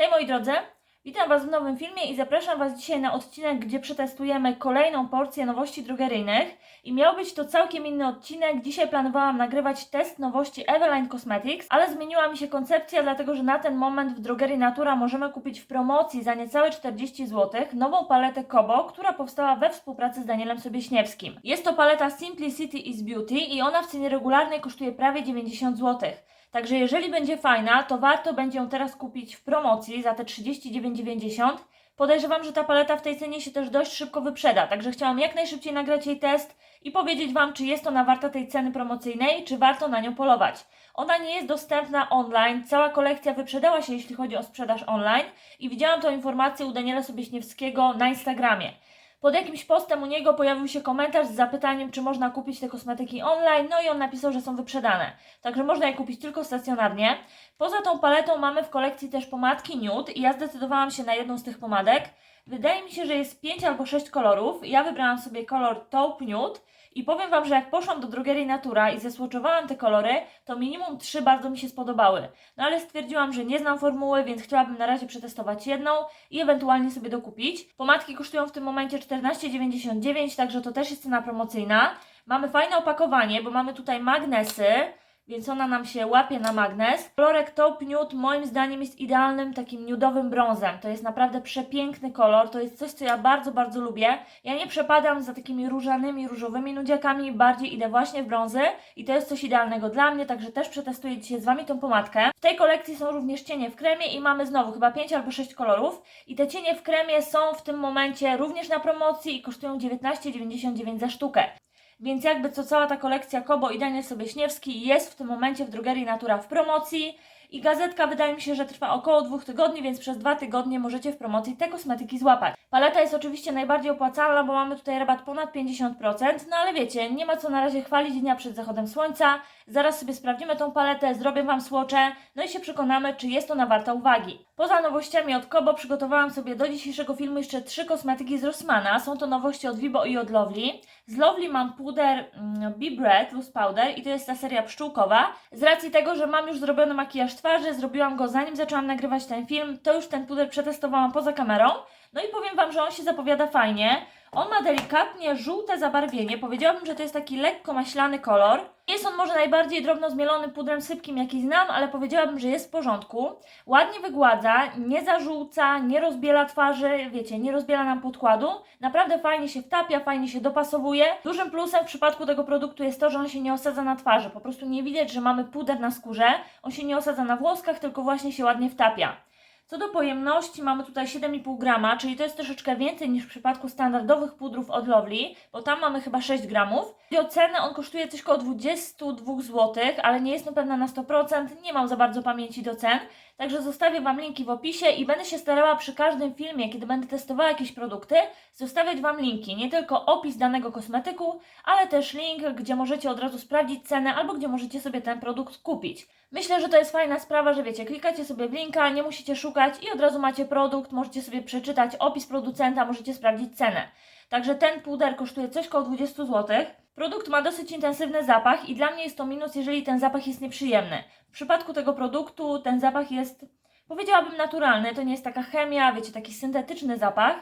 Hej moi drodzy, witam Was w nowym filmie i zapraszam Was dzisiaj na odcinek, gdzie przetestujemy kolejną porcję nowości drogeryjnych i miał być to całkiem inny odcinek. Dzisiaj planowałam nagrywać test nowości Eveline Cosmetics, ale zmieniła mi się koncepcja, dlatego że na ten moment w drogerii Natura możemy kupić w promocji za niecałe 40 zł nową paletę Kobo, która powstała we współpracy z Danielem Sobieśniewskim. Jest to paleta Simplicity is Beauty i ona w cenie regularnej kosztuje prawie 90 zł. Także jeżeli będzie fajna, to warto będzie ją teraz kupić w promocji za te 39,90. Podejrzewam, że ta paleta w tej cenie się też dość szybko wyprzeda, także chciałam jak najszybciej nagrać jej test i powiedzieć Wam, czy jest ona warta tej ceny promocyjnej, czy warto na nią polować. Ona nie jest dostępna online, cała kolekcja wyprzedała się, jeśli chodzi o sprzedaż online i widziałam tą informację u Daniela Sobieśniewskiego na Instagramie. Pod jakimś postem u niego pojawił się komentarz z zapytaniem, czy można kupić te kosmetyki online, no i on napisał, że są wyprzedane. Także można je kupić tylko stacjonarnie. Poza tą paletą mamy w kolekcji też pomadki Nude i ja zdecydowałam się na jedną z tych pomadek. Wydaje mi się, że jest 5 albo 6 kolorów. Ja wybrałam sobie kolor Taupe Nude i powiem Wam, że jak poszłam do drogerii Natura i zesłoczowałam te kolory, to minimum 3 bardzo mi się spodobały. No ale stwierdziłam, że nie znam formuły, więc chciałabym na razie przetestować jedną i ewentualnie sobie dokupić. Pomadki kosztują w tym momencie 14,99, także to też jest cena promocyjna. Mamy fajne opakowanie, bo mamy tutaj magnesy, więc ona nam się łapie na magnes. Kolorek Taupe Nude moim zdaniem jest idealnym takim nudowym brązem. To jest naprawdę przepiękny kolor, to jest coś, co ja bardzo, bardzo lubię. Ja nie przepadam za takimi różanymi, różowymi nudziakami, bardziej idę właśnie w brązy i to jest coś idealnego dla mnie, także też przetestuję dzisiaj z Wami tą pomadkę. W tej kolekcji są również cienie w kremie i mamy znowu chyba 5 albo 6 kolorów i te cienie w kremie są w tym momencie również na promocji i kosztują 19,99 za sztukę. Więc jakby co cała ta kolekcja Kobo i Daniel Sobieśniewski jest w tym momencie w drogerii Natura w promocji i gazetka wydaje mi się, że trwa około dwóch tygodni, więc przez dwa tygodnie możecie w promocji te kosmetyki złapać. Paleta jest oczywiście najbardziej opłacalna, bo mamy tutaj rabat ponad 50%, no ale wiecie, nie ma co na razie chwalić dnia przed zachodem słońca. Zaraz sobie sprawdzimy tą paletę, zrobię Wam słocze, no i się przekonamy, czy jest ona warta uwagi. Poza nowościami od Kobo przygotowałam sobie do dzisiejszego filmu jeszcze trzy kosmetyki z Rossmana. Są to nowości od Vibo i od Lovely. Z Lovely mam puder mm, Be Bread Loose Powder i to jest ta seria pszczółkowa. Z racji tego, że mam już zrobiony makijaż twarzy, zrobiłam go zanim zaczęłam nagrywać ten film, to już ten puder przetestowałam poza kamerą. No i powiem Wam, że on się zapowiada fajnie. On ma delikatnie żółte zabarwienie. Powiedziałabym, że to jest taki lekko maślany kolor. Jest on może najbardziej drobno zmielony pudrem sypkim, jaki znam, ale powiedziałabym, że jest w porządku. Ładnie wygładza, nie zażółca, nie rozbiela twarzy, wiecie, nie rozbiela nam podkładu. Naprawdę fajnie się wtapia, fajnie się dopasowuje. Dużym plusem w przypadku tego produktu jest to, że on się nie osadza na twarzy. Po prostu nie widać, że mamy puder na skórze. On się nie osadza na włoskach, tylko właśnie się ładnie wtapia. Co do pojemności mamy tutaj 7,5 grama, czyli to jest troszeczkę więcej niż w przypadku standardowych pudrów od Lovely, bo tam mamy chyba 6 gramów. I o cenę on kosztuje coś koło 22 zł, ale nie jestem pewna na 100%, nie mam za bardzo pamięci do cen. Także zostawię Wam linki w opisie i będę się starała przy każdym filmie, kiedy będę testowała jakieś produkty, zostawiać Wam linki. Nie tylko opis danego kosmetyku, ale też link, gdzie możecie od razu sprawdzić cenę albo gdzie możecie sobie ten produkt kupić. Myślę, że to jest fajna sprawa, że wiecie, klikacie sobie w linka, nie musicie szukać i od razu macie produkt, możecie sobie przeczytać opis producenta, możecie sprawdzić cenę. Także ten puder kosztuje coś koło 20 zł. Produkt ma dosyć intensywny zapach i dla mnie jest to minus, jeżeli ten zapach jest nieprzyjemny. W przypadku tego produktu ten zapach jest, powiedziałabym, naturalny. To nie jest taka chemia, wiecie, taki syntetyczny zapach.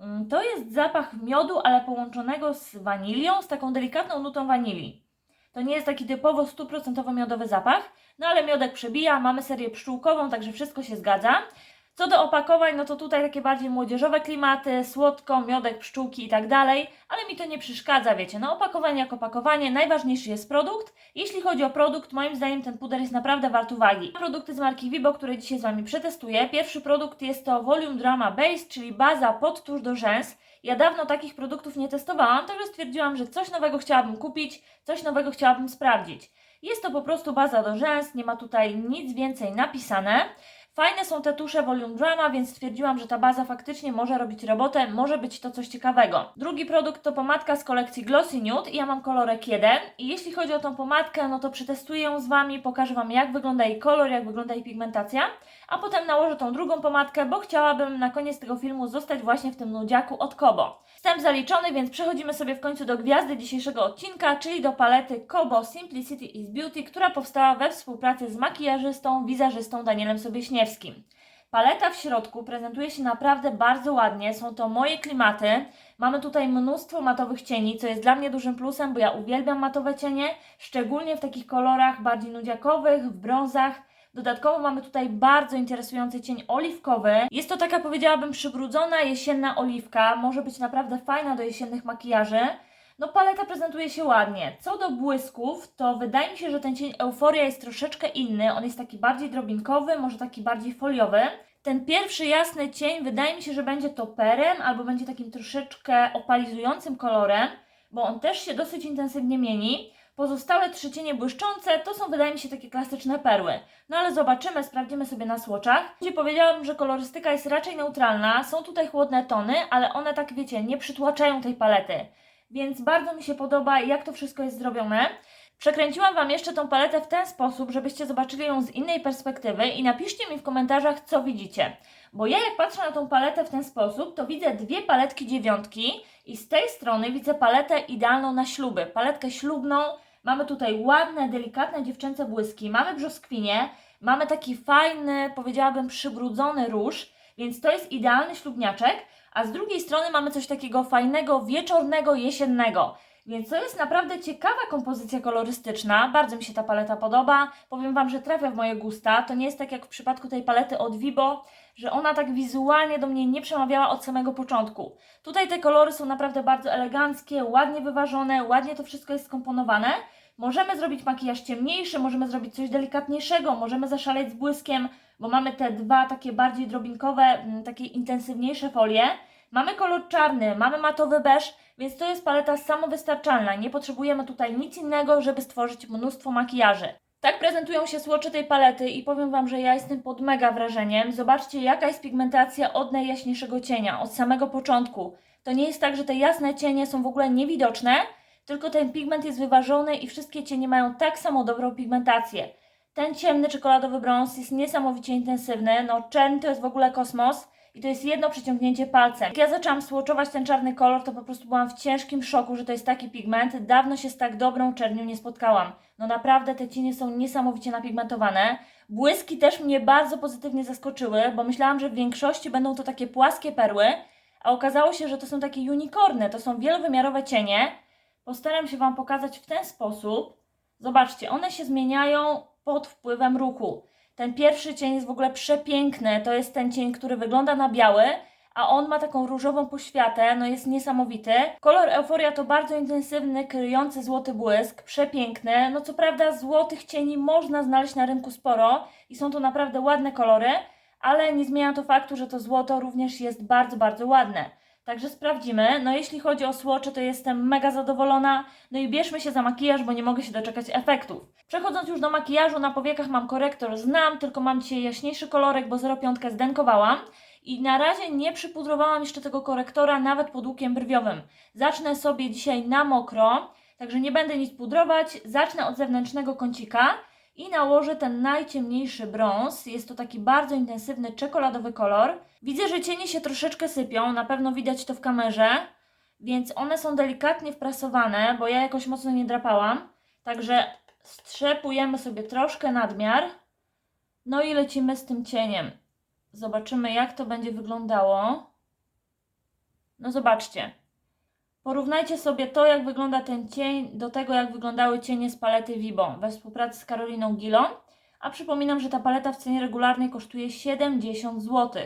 Mm, To jest zapach miodu, ale połączonego z wanilią, z taką delikatną nutą wanilii. To nie jest taki typowo stuprocentowo miodowy zapach, no ale miodek przebija, mamy serię pszczółkową, także wszystko się zgadza. Co do opakowań, no to tutaj takie bardziej młodzieżowe klimaty, słodko, miodek, pszczółki i tak dalej, ale mi to nie przeszkadza, wiecie, no opakowanie jak opakowanie, najważniejszy jest produkt. Jeśli chodzi o produkt, moim zdaniem ten puder jest naprawdę wart uwagi. Produkty z marki Vibo, które dzisiaj z Wami przetestuję. Pierwszy produkt jest to Volume Drama Base, czyli baza pod tusz do rzęs. Ja dawno takich produktów nie testowałam, także stwierdziłam, że coś nowego chciałabym kupić, coś nowego chciałabym sprawdzić. Jest to po prostu baza do rzęs, nie ma tutaj nic więcej napisane. Fajne są te tusze Volume Drama, więc stwierdziłam, że ta baza faktycznie może robić robotę, może być to coś ciekawego. Drugi produkt to pomadka z kolekcji Glossy Nude i ja mam kolorek 1 i jeśli chodzi o tą pomadkę, no to przetestuję ją z Wami, pokażę Wam jak wygląda jej kolor, jak wygląda jej pigmentacja, a potem nałożę tą drugą pomadkę, bo chciałabym na koniec tego filmu zostać właśnie w tym nudziaku od Kobo. Wstęp zaliczony, więc przechodzimy sobie w końcu do gwiazdy dzisiejszego odcinka, czyli do palety Kobo Simplicity is Beauty, która powstała we współpracy z makijażystą, wizerzystą Danielem Sobieśniewskim. Paleta w środku prezentuje się naprawdę bardzo ładnie. Są to moje klimaty. Mamy tutaj mnóstwo matowych cieni, co jest dla mnie dużym plusem, bo ja uwielbiam matowe cienie, szczególnie w takich kolorach bardziej nudziakowych, w brązach. Dodatkowo mamy tutaj bardzo interesujący cień oliwkowy. Jest to taka, powiedziałabym, przybrudzona jesienna oliwka. Może być naprawdę fajna do jesiennych makijaży. No paleta prezentuje się ładnie. Co do błysków, to wydaje mi się, że ten cień Euforia jest troszeczkę inny. On jest taki bardziej drobinkowy, może taki bardziej foliowy. Ten pierwszy jasny cień wydaje mi się, że będzie toperem albo będzie takim troszeczkę opalizującym kolorem, bo on też się dosyć intensywnie mieni. Pozostałe trzy cienie błyszczące to są wydaje mi się takie klasyczne perły. No ale zobaczymy, sprawdzimy sobie na słoczach. Gdzie powiedziałabym, że kolorystyka jest raczej neutralna. Są tutaj chłodne tony, ale one tak wiecie, nie przytłaczają tej palety. Więc bardzo mi się podoba, jak to wszystko jest zrobione. Przekręciłam Wam jeszcze tą paletę w ten sposób, żebyście zobaczyli ją z innej perspektywy i napiszcie mi w komentarzach, co widzicie. Bo ja jak patrzę na tą paletę w ten sposób, to widzę dwie paletki dziewiątki i z tej strony widzę paletę idealną na śluby. Paletkę ślubną, mamy tutaj ładne, delikatne dziewczęce błyski, mamy brzoskwinie, mamy taki fajny, powiedziałabym przybrudzony róż, więc to jest idealny ślubniaczek, a z drugiej strony mamy coś takiego fajnego, wieczornego, jesiennego. Więc to jest naprawdę ciekawa kompozycja kolorystyczna. Bardzo mi się ta paleta podoba. Powiem Wam, że trafia w moje gusta. To nie jest tak jak w przypadku tej palety od Vibo, że ona tak wizualnie do mnie nie przemawiała od samego początku. Tutaj te kolory są naprawdę bardzo eleganckie, ładnie wyważone, ładnie to wszystko jest skomponowane. Możemy zrobić makijaż ciemniejszy, możemy zrobić coś delikatniejszego, możemy zaszaleć z błyskiem, bo mamy te dwa takie bardziej drobinkowe, mm, takie intensywniejsze folie. Mamy kolor czarny, mamy matowy beż, więc to jest paleta samowystarczalna. Nie potrzebujemy tutaj nic innego, żeby stworzyć mnóstwo makijaży. Tak prezentują się słocze tej palety i powiem Wam, że ja jestem pod mega wrażeniem. Zobaczcie, jaka jest pigmentacja od najjaśniejszego cienia, od samego początku. To nie jest tak, że te jasne cienie są w ogóle niewidoczne, tylko ten pigment jest wyważony i wszystkie cienie mają tak samo dobrą pigmentację. Ten ciemny czekoladowy brąz jest niesamowicie intensywny, no czerń to jest w ogóle kosmos i to jest jedno przeciągnięcie palcem. Jak ja zaczęłam swatchować ten czarny kolor, to po prostu byłam w ciężkim szoku, że to jest taki pigment. Dawno się z tak dobrą czernią nie spotkałam. No naprawdę te cienie są niesamowicie napigmentowane. Błyski też mnie bardzo pozytywnie zaskoczyły, bo myślałam, że w większości będą to takie płaskie perły, a okazało się, że to są takie unicorny, to są wielowymiarowe cienie. Postaram się Wam pokazać w ten sposób. Zobaczcie, one się zmieniają pod wpływem ruchu. Ten pierwszy cień jest w ogóle przepiękny. To jest ten cień, który wygląda na biały, a on ma taką różową poświatę, no jest niesamowity. Kolor Euforia to bardzo intensywny, kryjący złoty błysk, przepiękny. No co prawda złotych cieni można znaleźć na rynku sporo i są to naprawdę ładne kolory, ale nie zmienia to faktu, że to złoto również jest bardzo, bardzo ładne. Także sprawdzimy. No jeśli chodzi o słocze, to jestem mega zadowolona. No i bierzmy się za makijaż, bo nie mogę się doczekać efektów. Przechodząc już do makijażu, na powiekach mam korektor Znam, tylko mam dzisiaj jaśniejszy kolorek, bo 0,5 zdenkowałam. I na razie nie przypudrowałam jeszcze tego korektora nawet pod łukiem brwiowym. Zacznę sobie dzisiaj na mokro, także nie będę nic pudrować. Zacznę od zewnętrznego kącika i nałożę ten najciemniejszy brąz. Jest to taki bardzo intensywny czekoladowy kolor. Widzę, że cienie się troszeczkę sypią, na pewno widać to w kamerze, więc one są delikatnie wprasowane, bo ja jakoś mocno nie drapałam. Także strzepujemy sobie troszkę nadmiar. No i lecimy z tym cieniem. Zobaczymy, jak to będzie wyglądało. No zobaczcie. Porównajcie sobie to, jak wygląda ten cień, do tego, jak wyglądały cienie z palety Vibo we współpracy z Karoliną Gilon. A przypominam, że ta paleta w cenie regularnej kosztuje 70 zł.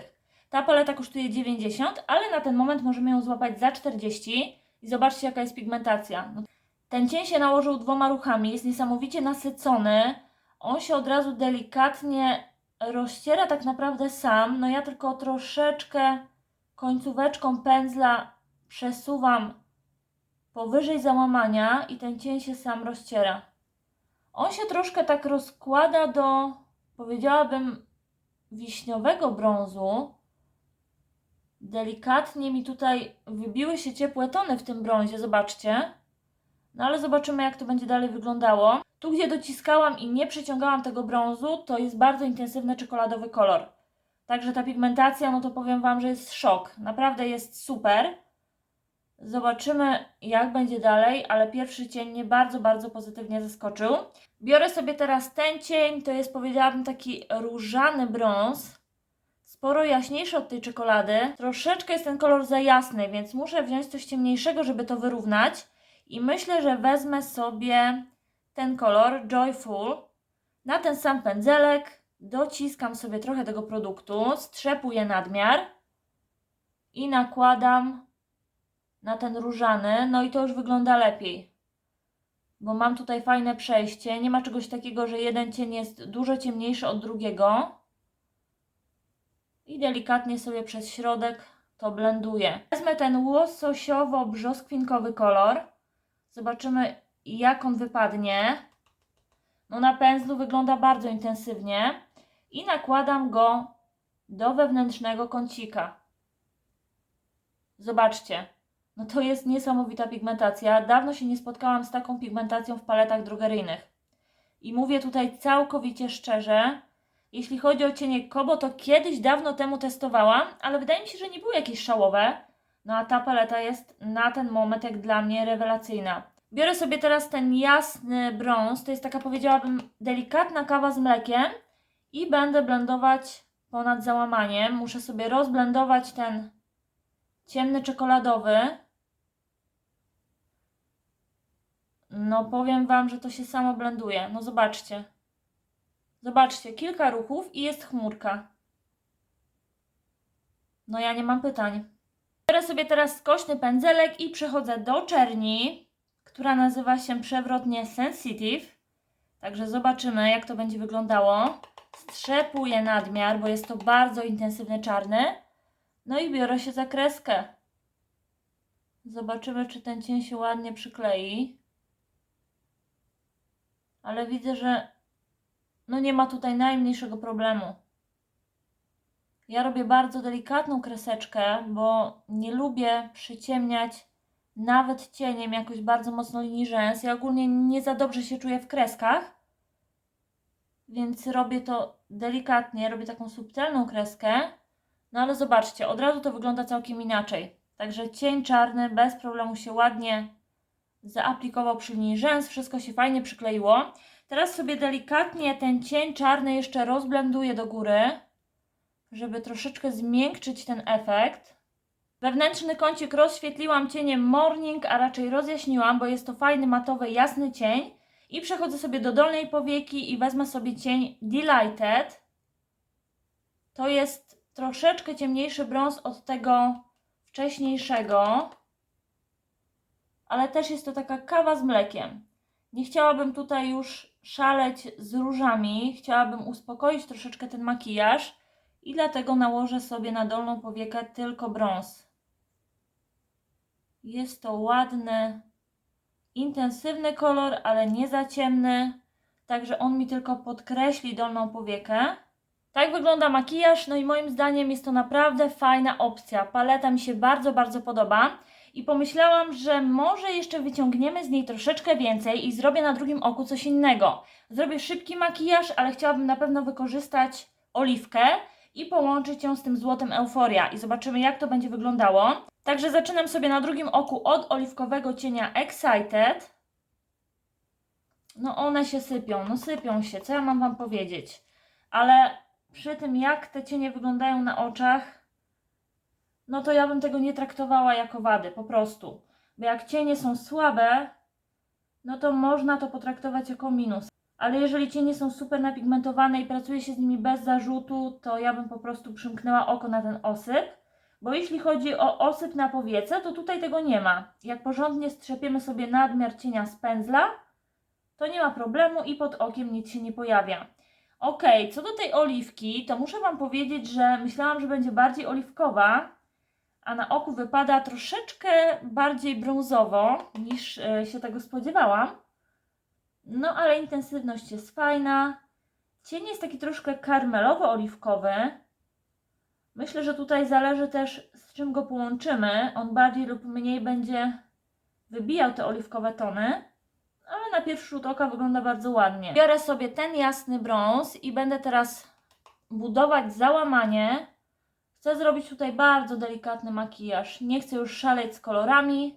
Ta paleta kosztuje 90, ale na ten moment możemy ją złapać za 40 i zobaczcie, jaka jest pigmentacja. No, ten cień się nałożył dwoma ruchami, jest niesamowicie nasycony. On się od razu delikatnie rozciera tak naprawdę sam. No ja tylko troszeczkę końcóweczką pędzla przesuwam powyżej załamania i ten cień się sam rozciera. On się troszkę tak rozkłada do, powiedziałabym, wiśniowego brązu. Delikatnie mi tutaj wybiły się ciepłe tony w tym brązie, zobaczcie. No ale zobaczymy, jak to będzie dalej wyglądało. Tu, gdzie dociskałam i nie przyciągałam tego brązu, to jest bardzo intensywny czekoladowy kolor. Także ta pigmentacja, no to powiem Wam, że jest szok. Naprawdę jest super. Zobaczymy, jak będzie dalej, ale pierwszy cień mnie bardzo, bardzo pozytywnie zaskoczył. Biorę sobie teraz ten cień, to jest powiedziałabym taki różany brąz sporo jaśniejszy od tej czekolady. Troszeczkę jest ten kolor za jasny, więc muszę wziąć coś ciemniejszego, żeby to wyrównać. I myślę, że wezmę sobie ten kolor Joyful na ten sam pędzelek. Dociskam sobie trochę tego produktu, strzepuję nadmiar i nakładam na ten różany. No i to już wygląda lepiej bo mam tutaj fajne przejście. Nie ma czegoś takiego, że jeden cień jest dużo ciemniejszy od drugiego. I delikatnie sobie przez środek to blenduję. Wezmę ten łososiowo-brzoskwinkowy kolor. Zobaczymy, jak on wypadnie. No na pędzlu wygląda bardzo intensywnie. I nakładam go do wewnętrznego kącika. Zobaczcie. No to jest niesamowita pigmentacja. Dawno się nie spotkałam z taką pigmentacją w paletach drogeryjnych. I mówię tutaj całkowicie szczerze, jeśli chodzi o cienie Kobo, to kiedyś dawno temu testowałam, ale wydaje mi się, że nie były jakieś szałowe. No a ta paleta jest na ten moment jak dla mnie rewelacyjna. Biorę sobie teraz ten jasny brąz, to jest taka powiedziałabym delikatna kawa z mlekiem i będę blendować ponad załamaniem. Muszę sobie rozblendować ten ciemny czekoladowy. No powiem Wam, że to się samo blenduje. No zobaczcie. Zobaczcie, kilka ruchów i jest chmurka. No ja nie mam pytań. Biorę sobie teraz skośny pędzelek i przechodzę do czerni, która nazywa się przewrotnie Sensitive. Także zobaczymy, jak to będzie wyglądało. Strzepuję nadmiar, bo jest to bardzo intensywny czarny. No i biorę się za kreskę. Zobaczymy, czy ten cień się ładnie przyklei. Ale widzę, że no nie ma tutaj najmniejszego problemu. Ja robię bardzo delikatną kreseczkę, bo nie lubię przyciemniać nawet cieniem jakoś bardzo mocno linii rzęs. Ja ogólnie nie za dobrze się czuję w kreskach, więc robię to delikatnie, robię taką subtelną kreskę. No ale zobaczcie, od razu to wygląda całkiem inaczej. Także cień czarny bez problemu się ładnie zaaplikował przy linii rzęs, wszystko się fajnie przykleiło. Teraz sobie delikatnie ten cień czarny jeszcze rozblenduję do góry, żeby troszeczkę zmiękczyć ten efekt. Wewnętrzny kącik rozświetliłam cieniem Morning, a raczej rozjaśniłam, bo jest to fajny, matowy, jasny cień. I przechodzę sobie do dolnej powieki i wezmę sobie cień Delighted. To jest troszeczkę ciemniejszy brąz od tego wcześniejszego, ale też jest to taka kawa z mlekiem. Nie chciałabym tutaj już szaleć z różami, chciałabym uspokoić troszeczkę ten makijaż i dlatego nałożę sobie na dolną powiekę tylko brąz. Jest to ładny, intensywny kolor, ale nie za ciemny, także on mi tylko podkreśli dolną powiekę. Tak wygląda makijaż, no i moim zdaniem jest to naprawdę fajna opcja. Paleta mi się bardzo, bardzo podoba i pomyślałam, że może jeszcze wyciągniemy z niej troszeczkę więcej i zrobię na drugim oku coś innego. Zrobię szybki makijaż, ale chciałabym na pewno wykorzystać oliwkę i połączyć ją z tym złotem Euforia i zobaczymy jak to będzie wyglądało. Także zaczynam sobie na drugim oku od oliwkowego cienia Excited. No one się sypią, no sypią się, co ja mam Wam powiedzieć. Ale przy tym jak te cienie wyglądają na oczach, no to ja bym tego nie traktowała jako wady, po prostu. Bo jak cienie są słabe, no to można to potraktować jako minus. Ale jeżeli cienie są super napigmentowane i pracuje się z nimi bez zarzutu, to ja bym po prostu przymknęła oko na ten osyp. Bo jeśli chodzi o osyp na powiece, to tutaj tego nie ma. Jak porządnie strzepiemy sobie nadmiar cienia z pędzla, to nie ma problemu i pod okiem nic się nie pojawia. Ok, co do tej oliwki, to muszę Wam powiedzieć, że myślałam, że będzie bardziej oliwkowa, a na oku wypada troszeczkę bardziej brązowo niż e, się tego spodziewałam. No ale intensywność jest fajna. Cień jest taki troszkę karmelowo-oliwkowy. Myślę, że tutaj zależy też z czym go połączymy. On bardziej lub mniej będzie wybijał te oliwkowe tony. Ale na pierwszy rzut oka wygląda bardzo ładnie. Biorę sobie ten jasny brąz i będę teraz budować załamanie. Chcę zrobić tutaj bardzo delikatny makijaż. Nie chcę już szaleć z kolorami.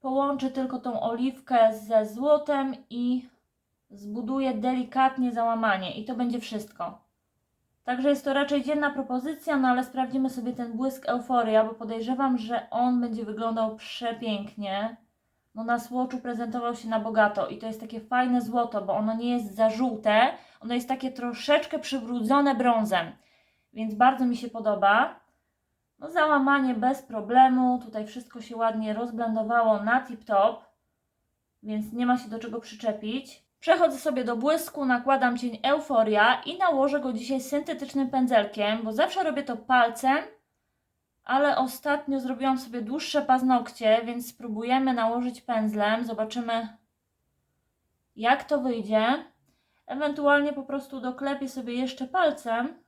Połączę tylko tą oliwkę ze złotem i zbuduję delikatnie załamanie. I to będzie wszystko. Także jest to raczej dzienna propozycja, no ale sprawdzimy sobie ten błysk euforia, bo podejrzewam, że on będzie wyglądał przepięknie. No na słoczu prezentował się na bogato i to jest takie fajne złoto, bo ono nie jest za żółte, ono jest takie troszeczkę przybrudzone brązem, więc bardzo mi się podoba. No załamanie bez problemu, tutaj wszystko się ładnie rozblendowało na tip-top, więc nie ma się do czego przyczepić. Przechodzę sobie do błysku, nakładam cień Euforia i nałożę go dzisiaj syntetycznym pędzelkiem, bo zawsze robię to palcem, ale ostatnio zrobiłam sobie dłuższe paznokcie, więc spróbujemy nałożyć pędzlem. Zobaczymy, jak to wyjdzie. Ewentualnie po prostu doklepię sobie jeszcze palcem,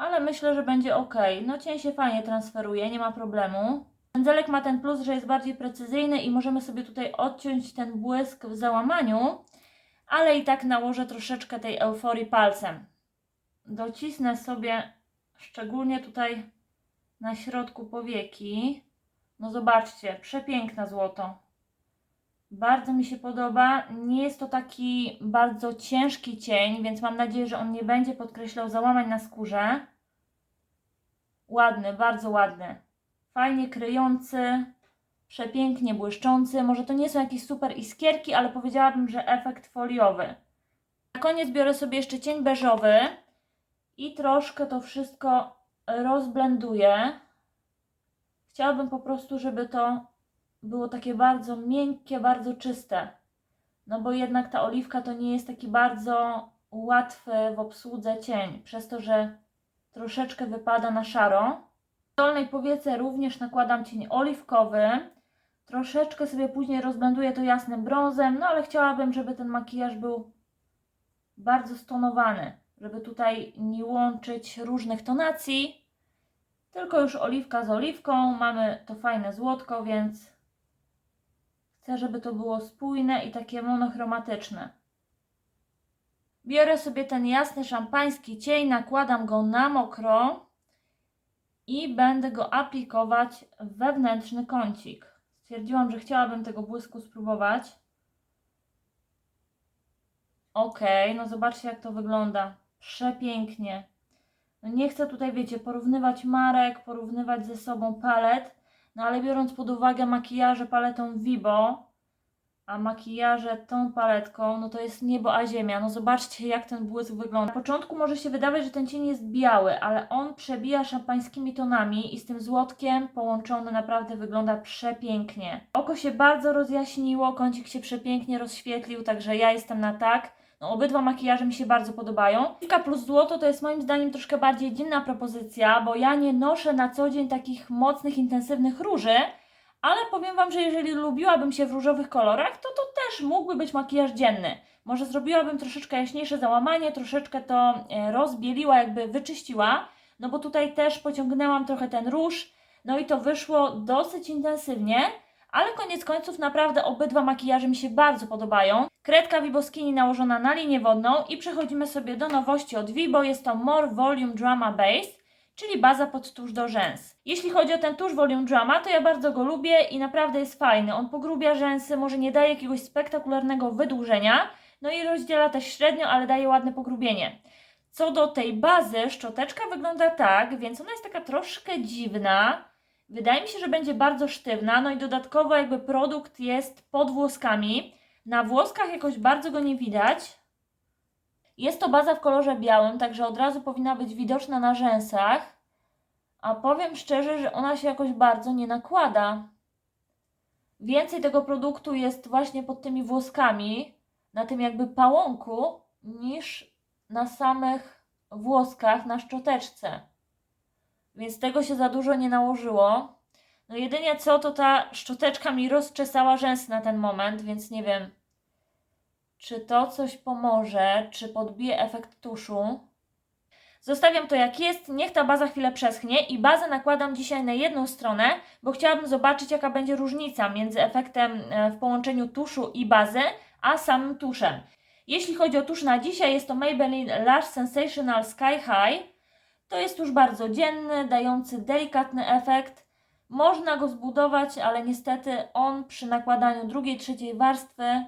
ale myślę, że będzie ok. No cień się fajnie transferuje, nie ma problemu. Pędzelek ma ten plus, że jest bardziej precyzyjny i możemy sobie tutaj odciąć ten błysk w załamaniu, ale i tak nałożę troszeczkę tej euforii palcem. Docisnę sobie szczególnie tutaj na środku powieki. No zobaczcie, przepiękne złoto. Bardzo mi się podoba. Nie jest to taki bardzo ciężki cień, więc mam nadzieję, że on nie będzie podkreślał załamań na skórze. Ładny, bardzo ładny fajnie kryjący, przepięknie błyszczący. Może to nie są jakieś super iskierki, ale powiedziałabym, że efekt foliowy. Na koniec biorę sobie jeszcze cień beżowy i troszkę to wszystko rozblenduję. Chciałabym po prostu, żeby to było takie bardzo miękkie, bardzo czyste. No bo jednak ta oliwka to nie jest taki bardzo łatwy w obsłudze cień, przez to, że troszeczkę wypada na szaro. W dolnej powiece również nakładam cień oliwkowy. Troszeczkę sobie później rozblenduję to jasnym brązem, no ale chciałabym, żeby ten makijaż był bardzo stonowany, żeby tutaj nie łączyć różnych tonacji, tylko już oliwka z oliwką. Mamy to fajne złotko, więc chcę, żeby to było spójne i takie monochromatyczne. Biorę sobie ten jasny szampański cień, nakładam go na mokro i będę go aplikować w wewnętrzny kącik. Stwierdziłam, że chciałabym tego błysku spróbować. Ok, no zobaczcie jak to wygląda. Przepięknie. No nie chcę tutaj, wiecie, porównywać marek, porównywać ze sobą palet, no ale biorąc pod uwagę makijaże paletą Vibo, a makijaże tą paletką, no to jest niebo a ziemia. No zobaczcie, jak ten błysk wygląda. Na początku może się wydawać, że ten cień jest biały, ale on przebija szampańskimi tonami i z tym złotkiem połączony naprawdę wygląda przepięknie. Oko się bardzo rozjaśniło, kącik się przepięknie rozświetlił, także ja jestem na tak. No, obydwa makijaże mi się bardzo podobają. Oliwka plus złoto to jest moim zdaniem troszkę bardziej dzienna propozycja, bo ja nie noszę na co dzień takich mocnych, intensywnych róży, ale powiem Wam, że jeżeli lubiłabym się w różowych kolorach, to to też mógłby być makijaż dzienny. Może zrobiłabym troszeczkę jaśniejsze załamanie, troszeczkę to e, rozbieliła, jakby wyczyściła, no bo tutaj też pociągnęłam trochę ten róż, no i to wyszło dosyć intensywnie, ale koniec końców naprawdę obydwa makijaże mi się bardzo podobają. Kredka Viboskini nałożona na linię wodną i przechodzimy sobie do nowości od Vibo, jest to More Volume Drama Base czyli baza pod tusz do rzęs. Jeśli chodzi o ten tusz Volume Drama, to ja bardzo go lubię i naprawdę jest fajny. On pogrubia rzęsy, może nie daje jakiegoś spektakularnego wydłużenia, no i rozdziela też średnio, ale daje ładne pogrubienie. Co do tej bazy, szczoteczka wygląda tak, więc ona jest taka troszkę dziwna. Wydaje mi się, że będzie bardzo sztywna, no i dodatkowo jakby produkt jest pod włoskami. Na włoskach jakoś bardzo go nie widać, jest to baza w kolorze białym, także od razu powinna być widoczna na rzęsach. A powiem szczerze, że ona się jakoś bardzo nie nakłada. Więcej tego produktu jest właśnie pod tymi włoskami, na tym jakby pałąku, niż na samych włoskach na szczoteczce. Więc tego się za dużo nie nałożyło. No jedynie co, to ta szczoteczka mi rozczesała rzęsy na ten moment, więc nie wiem, czy to coś pomoże, czy podbije efekt tuszu. Zostawiam to jak jest, niech ta baza chwilę przeschnie i bazę nakładam dzisiaj na jedną stronę, bo chciałabym zobaczyć jaka będzie różnica między efektem e, w połączeniu tuszu i bazy, a samym tuszem. Jeśli chodzi o tusz na dzisiaj, jest to Maybelline Lash Sensational Sky High. To jest tusz bardzo dzienny, dający delikatny efekt. Można go zbudować, ale niestety on przy nakładaniu drugiej, trzeciej warstwy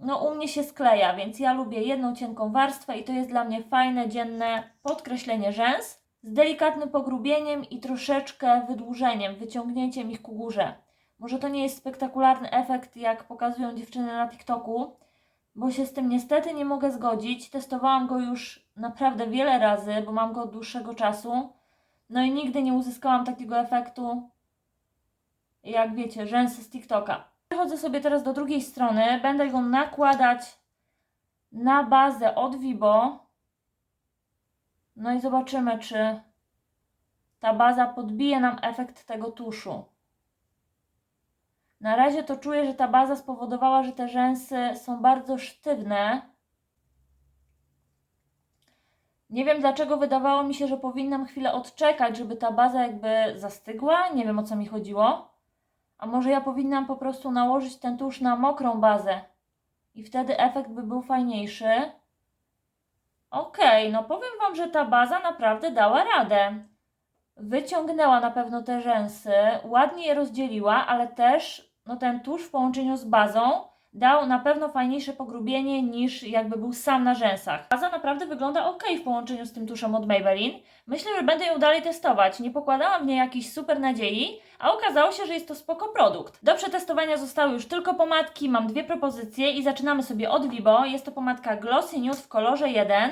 no u mnie się skleja, więc ja lubię jedną cienką warstwę i to jest dla mnie fajne, dzienne podkreślenie rzęs z delikatnym pogrubieniem i troszeczkę wydłużeniem, wyciągnięciem ich ku górze. Może to nie jest spektakularny efekt, jak pokazują dziewczyny na TikToku, bo się z tym niestety nie mogę zgodzić. Testowałam go już naprawdę wiele razy, bo mam go od dłuższego czasu. No i nigdy nie uzyskałam takiego efektu, jak wiecie, rzęsy z TikToka. Przechodzę sobie teraz do drugiej strony. Będę go nakładać na bazę od Vibo. No i zobaczymy, czy ta baza podbije nam efekt tego tuszu. Na razie to czuję, że ta baza spowodowała, że te rzęsy są bardzo sztywne. Nie wiem dlaczego wydawało mi się, że powinnam chwilę odczekać, żeby ta baza jakby zastygła. Nie wiem o co mi chodziło. A może ja powinnam po prostu nałożyć ten tusz na mokrą bazę i wtedy efekt by był fajniejszy. Okej, no powiem Wam, że ta baza naprawdę dała radę. Wyciągnęła na pewno te rzęsy, ładnie je rozdzieliła, ale też no ten tusz w połączeniu z bazą dał na pewno fajniejsze pogrubienie niż jakby był sam na rzęsach. Baza naprawdę wygląda ok w połączeniu z tym tuszem od Maybelline. Myślę, że będę ją dalej testować. Nie pokładałam w niej jakiejś super nadziei, a okazało się, że jest to spoko produkt. Do przetestowania zostały już tylko pomadki, mam dwie propozycje i zaczynamy sobie od Vibo. Jest to pomadka Glossy Nude w kolorze 1.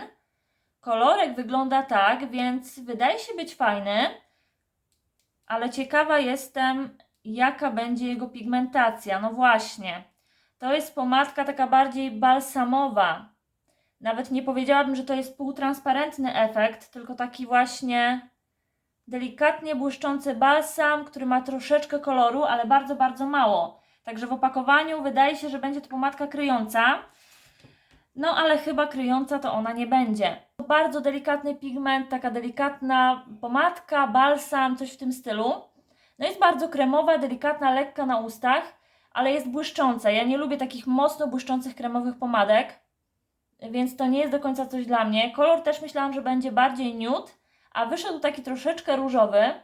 Kolorek wygląda tak, więc wydaje się być fajny, ale ciekawa jestem, jaka będzie jego pigmentacja. No właśnie, to jest pomadka taka bardziej balsamowa. Nawet nie powiedziałabym, że to jest półtransparentny efekt, tylko taki właśnie delikatnie błyszczący balsam, który ma troszeczkę koloru, ale bardzo, bardzo mało. Także w opakowaniu wydaje się, że będzie to pomadka kryjąca. No ale chyba kryjąca to ona nie będzie. Bardzo delikatny pigment, taka delikatna pomadka, balsam, coś w tym stylu. No jest bardzo kremowa, delikatna, lekka na ustach, ale jest błyszcząca. Ja nie lubię takich mocno błyszczących kremowych pomadek, więc to nie jest do końca coś dla mnie. Kolor też myślałam, że będzie bardziej nude, a wyszedł taki troszeczkę różowy.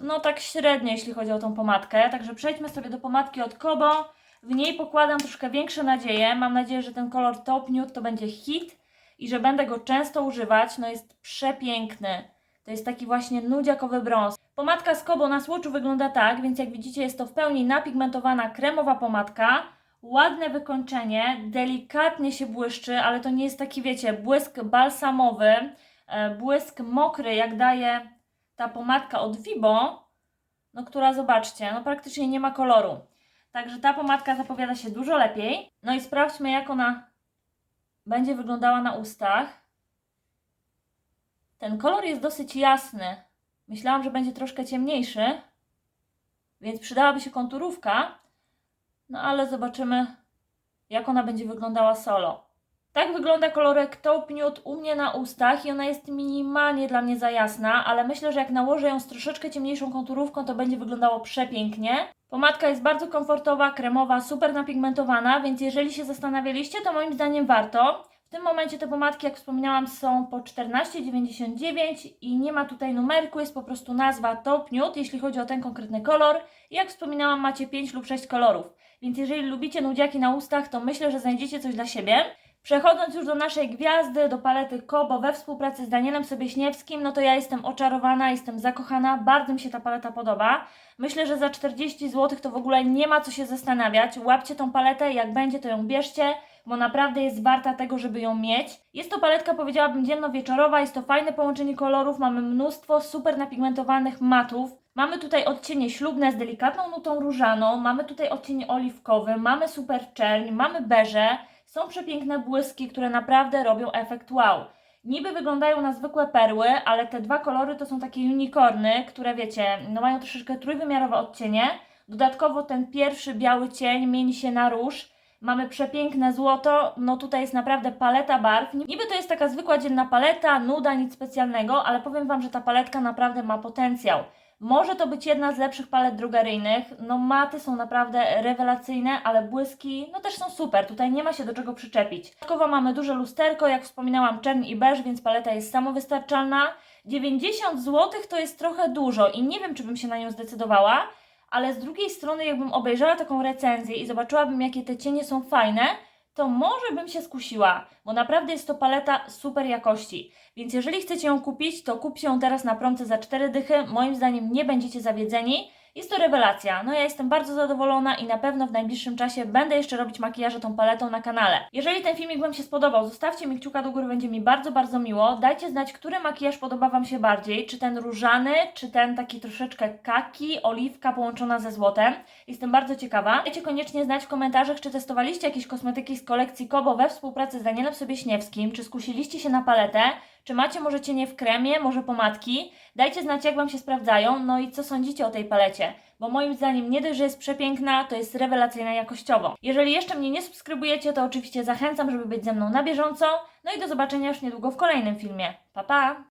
No tak średnio, jeśli chodzi o tą pomadkę. Także przejdźmy sobie do pomadki od Kobo. W niej pokładam troszkę większe nadzieje. Mam nadzieję, że ten kolor Top Nude to będzie hit i że będę go często używać. No jest przepiękny. To jest taki właśnie nudziakowy brąz. Pomadka z Kobo na słoczu wygląda tak, więc jak widzicie jest to w pełni napigmentowana kremowa pomadka. Ładne wykończenie, delikatnie się błyszczy, ale to nie jest taki, wiecie, błysk balsamowy, e, błysk mokry, jak daje ta pomadka od Vibo, no która zobaczcie, no praktycznie nie ma koloru. Także ta pomadka zapowiada się dużo lepiej. No i sprawdźmy, jak ona będzie wyglądała na ustach. Ten kolor jest dosyć jasny. Myślałam, że będzie troszkę ciemniejszy, więc przydałaby się konturówka. No ale zobaczymy, jak ona będzie wyglądała solo. Tak wygląda kolorek Taupe Nude u mnie na ustach i ona jest minimalnie dla mnie za jasna, ale myślę, że jak nałożę ją z troszeczkę ciemniejszą konturówką, to będzie wyglądało przepięknie. Pomadka jest bardzo komfortowa, kremowa, super napigmentowana, więc jeżeli się zastanawialiście, to moim zdaniem warto. Tym momencie te pomadki, jak wspomniałam, są po 14,99 i nie ma tutaj numerku, jest po prostu nazwa Taupe Nude, jeśli chodzi o ten konkretny kolor. Jak wspominałam, macie 5 lub 6 kolorów. Więc jeżeli lubicie nudziaki na ustach, to myślę, że znajdziecie coś dla siebie. Przechodząc już do naszej gwiazdy, do palety Kobo we współpracy z Danielem Sobieśniewskim, no to ja jestem oczarowana, jestem zakochana, bardzo mi się ta paleta podoba. Myślę, że za 40 zł to w ogóle nie ma co się zastanawiać. Łapcie tą paletę, jak będzie to ją bierzcie, bo naprawdę jest warta tego, żeby ją mieć. Jest to paletka, powiedziałabym, dzienno-wieczorowa, jest to fajne połączenie kolorów, mamy mnóstwo super napigmentowanych matów. Mamy tutaj odcienie ślubne z delikatną nutą różaną, mamy tutaj odcień oliwkowy, mamy super czerń, mamy beże, są przepiękne błyski, które naprawdę robią efekt wow. Niby wyglądają na zwykłe perły, ale te dwa kolory to są takie unicorny, które wiecie, no mają troszeczkę trójwymiarowe odcienie. Dodatkowo ten pierwszy biały cień mieni się na róż. Mamy przepiękne złoto, no tutaj jest naprawdę paleta barw. Niby to jest taka zwykła dzienna paleta, nuda, nic specjalnego, ale powiem Wam, że ta paletka naprawdę ma potencjał. Może to być jedna z lepszych palet drogeryjnych. No maty są naprawdę rewelacyjne, ale błyski no też są super. Tutaj nie ma się do czego przyczepić. Dodatkowo mamy duże lusterko, jak wspominałam czerń i beż, więc paleta jest samowystarczalna. 90 zł to jest trochę dużo i nie wiem czy bym się na nią zdecydowała, ale z drugiej strony jakbym obejrzała taką recenzję i zobaczyłabym jakie te cienie są fajne, to może bym się skusiła, bo naprawdę jest to paleta super jakości. Więc jeżeli chcecie ją kupić, to kupcie ją teraz na promce za 4 dychy. Moim zdaniem nie będziecie zawiedzeni. Jest to rewelacja. No ja jestem bardzo zadowolona i na pewno w najbliższym czasie będę jeszcze robić makijaże tą paletą na kanale. Jeżeli ten filmik Wam się spodobał, zostawcie mi kciuka do góry, będzie mi bardzo, bardzo miło. Dajcie znać, który makijaż podoba Wam się bardziej. Czy ten różany, czy ten taki troszeczkę kaki, oliwka połączona ze złotem. Jestem bardzo ciekawa. Dajcie koniecznie znać w komentarzach, czy testowaliście jakieś kosmetyki z kolekcji Kobo we współpracy z Danielem Sobieśniewskim, czy skusiliście się na paletę, czy macie może cienie w kremie, może pomadki. Dajcie znać, jak Wam się sprawdzają, no i co sądzicie o tej palecie, bo moim zdaniem nie dość, że jest przepiękna, to jest rewelacyjna jakościowo. Jeżeli jeszcze mnie nie subskrybujecie, to oczywiście zachęcam, żeby być ze mną na bieżąco. No i do zobaczenia już niedługo w kolejnym filmie. Pa, pa!